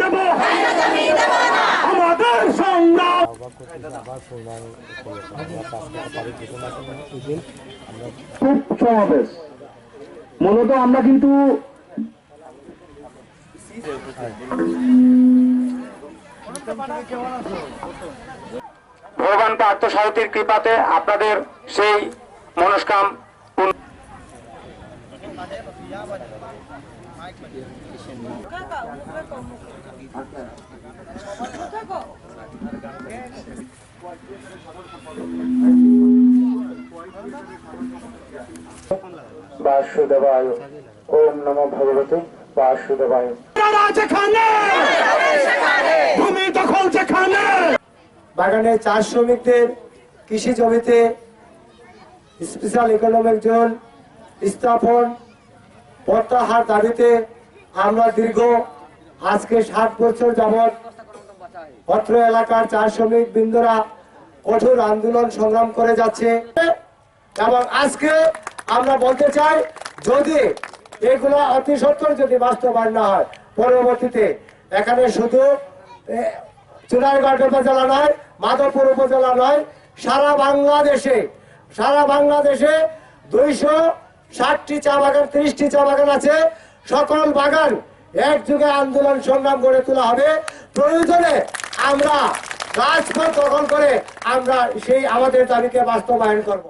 দেব। আমাদের সংগ্রাম। খুব সমাবেশ। মূলত আমরা কিন্তু ভগবান পার্থ সারথীর কৃপাতে আপনাদের সেই মনস্কাম বাসুদেবায় ওম নমো ভগবতে বাসুদেবায়। বাগানে চাষ শ্রমিকদের কৃষি জমিতে স্পেশাল ইকোনমিক জোন স্থাপন প্রত্যাহার দাবিতে আমরা দীর্ঘ, আজকে ষাট বছর যাবৎ অত্র এলাকার চাষ শ্রমিক বৃন্দরা কঠোর আন্দোলন সংগ্রাম করে যাচ্ছে। এবং আজকে আমরা বলতে চাই, যদি এগুলো অতি সত্তর যদি বাস্তবায়ন না হয়, পরবর্তীতে এখানে শুধু চুনারগড় উপজেলা নয়, মাধবপুর উপজেলা নয়, সারা বাংলাদেশে সারা বাংলাদেশে দুইশো ষাটটি চা বাগান, ত্রিশটি চা বাগান আছে। সকল বাগান এক যুগে আন্দোলন সংগ্রাম গড়ে তোলা হবে। প্রয়োজনে আমরা রাজপথ দখল করে আমরা সেই আমাদের দাবিকে বাস্তবায়ন করব।